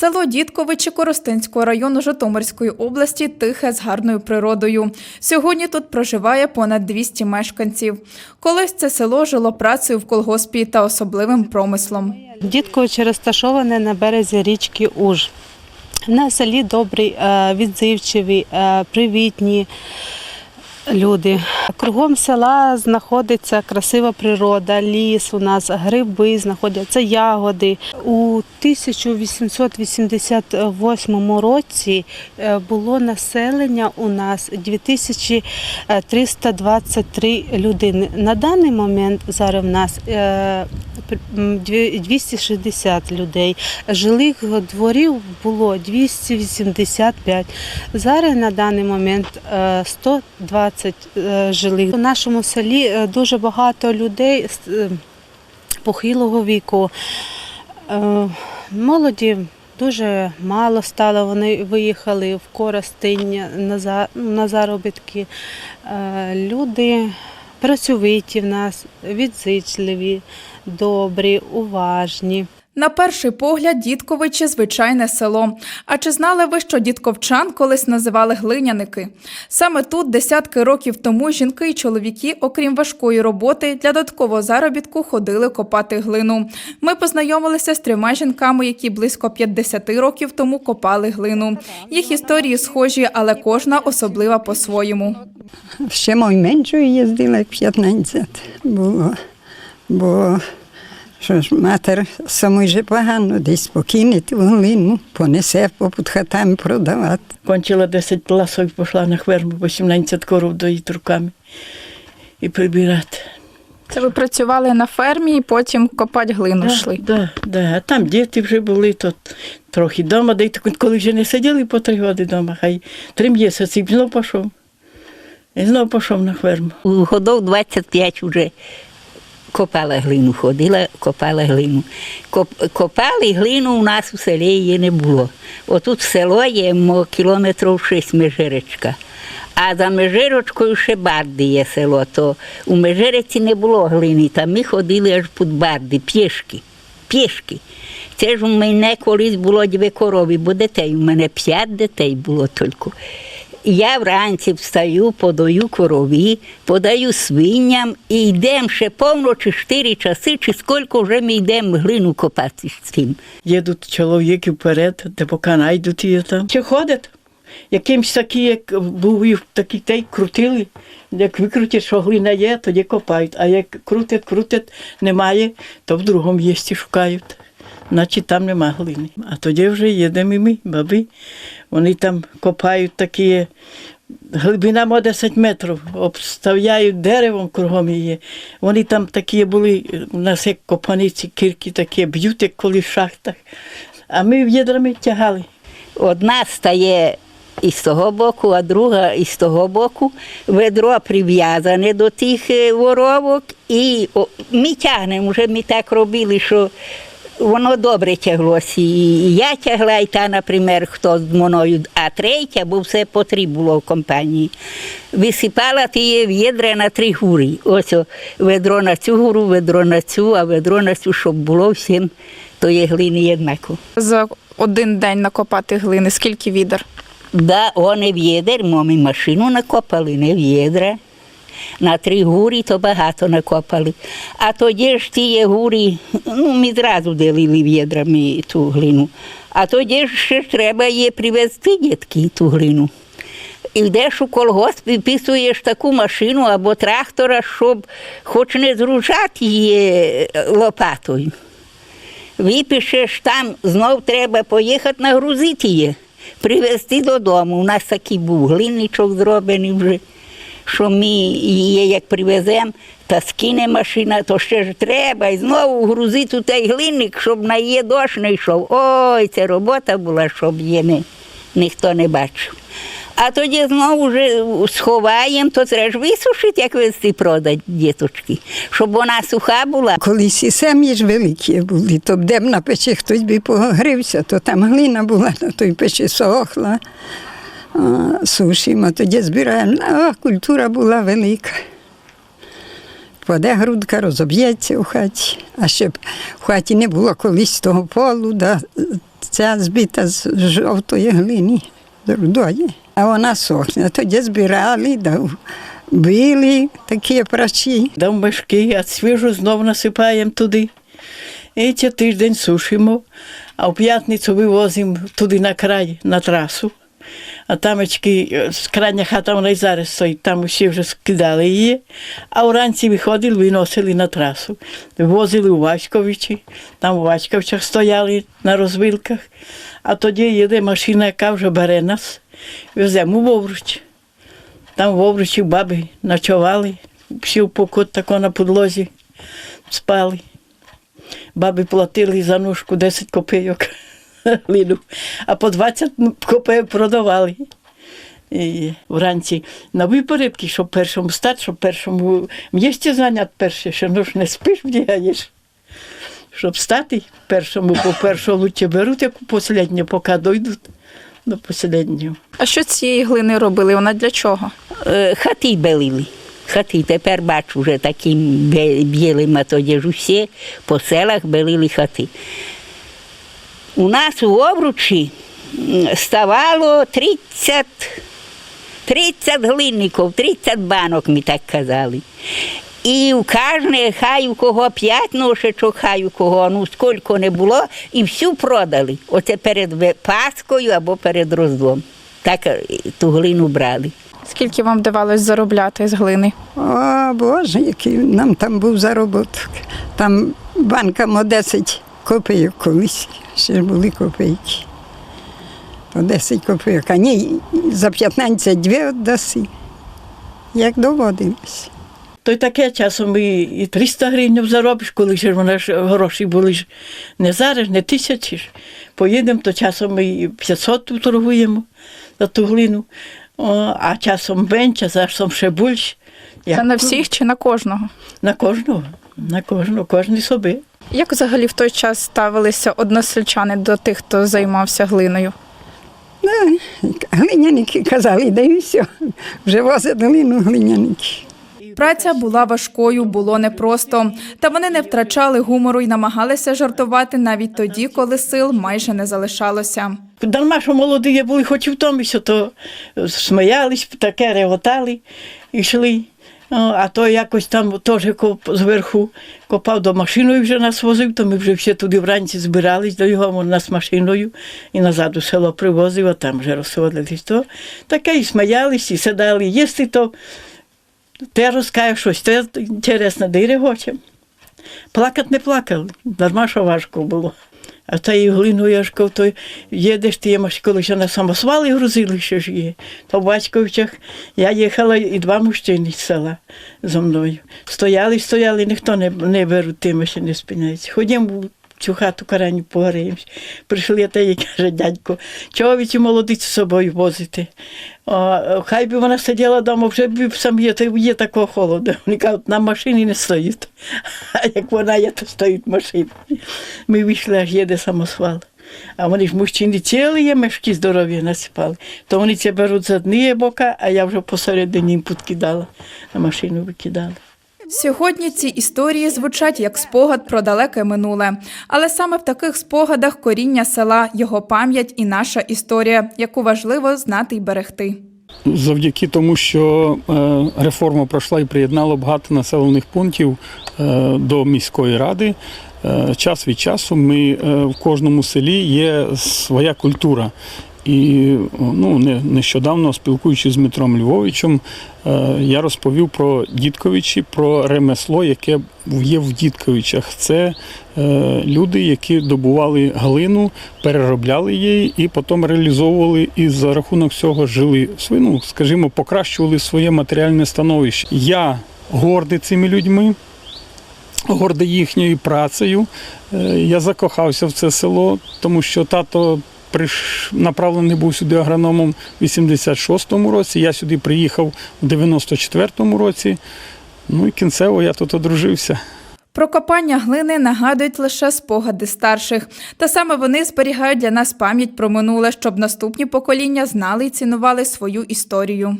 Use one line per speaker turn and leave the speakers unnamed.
Село Дідковичі Коростенського району Житомирської області тихе з гарною природою. Сьогодні тут проживає понад 200 мешканців. Колись це село жило працею в колгоспі та особливим промислом.
Дідковичі розташоване на березі річки Уж. На селі добрі, е, відзивчиві, е, привітні люди. Кругом села знаходиться красива природа, ліс у нас, гриби знаходяться, ягоди. У 1888 році е, було населення у нас 2323 людини. На даний момент зараз в нас е, м, дві- 260 людей. Жилих дворів було 285. Зараз на даний момент е, 120 е, жилих. У нашому селі е, дуже багато людей е, похилого віку. Молоді дуже мало стало. Вони виїхали в Коростень на, заробітки. Люди працьовиті в нас, відзичливі, добрі, уважні.
На перший погляд, Дідковичі – звичайне село. А чи знали ви, що дідковчан колись називали глиняники? Саме тут десятки років тому жінки і чоловіки, окрім важкої роботи, для додаткового заробітку ходили копати глину. Ми познайомилися з трьома жінками, які близько 50 років тому копали глину. Їх історії схожі, але кожна особлива по-своєму.
Ще мой меншою їздила, як 15 було. Бо що ж, матер самої же погано, десь покине ту глину, понесе попід хатами продавати.
Кончила 10 класів і пішла на ферму, 18 коров доїть руками і прибирати.
Це ви працювали на фермі і потім копати глину йшли.
Да, да. А там діти вже були, то трохи вдома, де коли вже не сиділи по три роки вдома, хай три місяці, і знов пішов. І знов пішов на ферму.
Годов 25 вже копала глину, ходила, копала глину. Коп- Копали глину у нас у селі її не було. Отут село є кілометрів 6 межирочка. А за межирочкою ще Барди є село, то у межириці не було глини, там ми ходили аж під Барди, пішки, пішки. Це ж у мене колись було дві корови, бо дітей, у мене п'ять дітей було тільки. Я вранці встаю, подаю корові, подаю свиням і йдемо ще повно, чи чотири часи, чи скільки вже ми йдемо глину копати з цим.
Їдуть чоловіки вперед, де поки найдуть її там. Чи ходять? Якимсь такі, як був такі те крутили. Як викрутять, що глина є, тоді копають. А як крутять, крутять, немає, то в другому місці шукають. Значить там нема глини. А тоді вже їдемо і ми, баби. Вони там копають такі. Глибина мо 10 метрів, обставляють деревом кругом її. Вони там такі були, у нас як копаниці, кірки такі, б'ють, як коли в шахтах. А ми відрами тягали.
Одна стає із того боку, а друга із того боку. Ведро прив'язане до тих е, воровок, і ми тягнемо. Вже ми так робили, що воно добре тяглося. І я тягла, і та, наприклад, хто з мною, а третя, бо все по три було в компанії. Висипала ті відра на три гури. Ось о, ведро на цю гуру, ведро на цю, а ведро на цю, щоб було всім тої глини однаково.
За один день накопати глини, скільки відер?
Да, о, не відер, ми машину накопали, не відра. На три гурі то багато накопали. А тоді ж ті гурі, ну, ми зразу делили відрами ту глину. А тоді ж ще треба її привезти, дітки, ту глину. І йдеш у колгосп і писуєш таку машину або трактора, щоб хоч не зружати її е, лопатою. Випишеш там, знов треба поїхати нагрузити її, привезти додому. У нас такий був глинничок зроблений вже, що ми її як привеземо, та скине машина, то ще ж треба і знову грузити у той глинник, щоб на її дощ не йшов. Ой, це робота була, щоб її не, ніхто не бачив. А тоді знову вже сховаємо, то треба ж висушити, як вести продати діточки, щоб вона суха була.
Колись і сім'ї ж великі були, то де б на печі хтось би погрівся, то там глина була, на той печі сохла, сушимо, тоді збираємо. А культура була велика. Впаде грудка, розоб'ється у хаті, а щоб в хаті не було колись того полу, да, Ця збита з жовтої глини, з рудої. А вона сохне. Тоді збирали, да, били такі прачі.
Дав мешки, а свіжу знов насипаємо туди. І ці тиждень сушимо, а в п'ятницю вивозимо туди на край, на трасу. А тамечки, е, крайня хата вона й зараз стоїть, там усі вже скидали її, а вранці виходили, виносили на трасу. Вивозили у Вачковичі, там у Вачковичах стояли на розвилках, а тоді їде машина, яка вже бере нас, веземо у Вовруч. Там в Овручі баби ночували, всі в покот тако на підлозі спали. Баби платили за ножку 10 копійок глину, а по 20 копійок продавали. І вранці на випередки, щоб першому стати, щоб першому місці зайняти перше, що ну ж не спиш, вдягаєш. Щоб стати першому, по першого лучше беруть, як останнє, поки дойдуть до останнього.
А що цієї глини робили? Вона для чого?
Е, Хати белили. Хати. Тепер бачу вже таким бе- білим, а тоді ж усі по селах белили хати. У нас у Овручі м, ставало 30, 30 глинників, 30 банок, ми так казали. І у кожне, хай у кого п'ять ношечок, хай у кого, ну скільки не було, і всю продали. Оце перед Паскою або перед Різдвом. Так е, ту глину брали.
Скільки вам вдавалось заробляти з глини?
О, Боже, який нам там був заробіток. Там банкам 10 копійок колись, ще ж були копійки. По 10 копійок. А ні, за 15 дві віддаси. Як доводилось.
То й таке часом і, і 300 гривень заробиш, коли ж вони ж гроші були ж не зараз, не тисячі ж. Поїдемо, то часом і 500 торгуємо за ту глину, О, а часом менше, часом ще більше.
Це
Як
на всіх чи на кожного?
На кожного, на кожного, кожен собі.
Як взагалі в той час ставилися односельчани до тих, хто займався глиною?
Да, глиняники казали, да і все. Вже возять глину глиняники.
Праця була важкою, було непросто. Та вони не втрачали гумору і намагалися жартувати навіть тоді, коли сил майже не залишалося.
Дарма, що молоді були, хоч і в то сміялись, таке реготали, йшли. О, А то якось там теж коп- зверху копав до машиною вже нас возив, то ми вже всі туди вранці збирались до його, нас машиною і назад у село привозив, а там вже розсводились. То таке і сміялись, і сідали їсти, то те розкаже щось, то інтересно, де й регочем. Плакати не плакали, дарма, що важко було. А та і глину яшко, то їдеш, ти їмаш, коли ще на самосвали грузили, що ж є. То в Батьковичах я їхала і два мужчини з села зо мною. Стояли, стояли, ніхто не, не беруть тими, ще не спиняється. Ходімо цю хату караню пограємось. Прийшли та і каже, дядько, чого ви цю молодицю з собою возите? О, хай би вона сиділа вдома, вже б сам є, то є такого холоду. Вони кажуть, на машині не стоїть. А як вона є, то стоїть машина. Ми вийшли, аж їде самосвал. А вони ж мужчини цілі є мешки здорові насипали. То вони це беруть з однієї бока, а я вже посередині їм підкидала, на машину викидала.
Сьогодні ці історії звучать як спогад про далеке минуле, але саме в таких спогадах коріння села, його пам'ять і наша історія, яку важливо знати й берегти.
Завдяки тому, що е, реформа пройшла і приєднала багато населених пунктів е, до міської ради. е, Час від часу ми в кожному селі є своя культура. І ну, не- нещодавно, спілкуючись з Дмитром Львовичем, е, я розповів про Дідковичі, про ремесло, яке є в Дідковичах. Це е, люди, які добували глину, переробляли її і потім реалізовували і за рахунок цього жили ну, скажімо, покращували своє матеріальне становище. Я гордий цими людьми гордий їхньою працею. Е, Я закохався в це село, тому що тато. Направлений був сюди агрономом в 86-му році. Я сюди приїхав в 94-му році. Ну і кінцево я тут одружився.
Про копання глини нагадують лише спогади старших, та саме вони зберігають для нас пам'ять про минуле, щоб наступні покоління знали і цінували свою історію.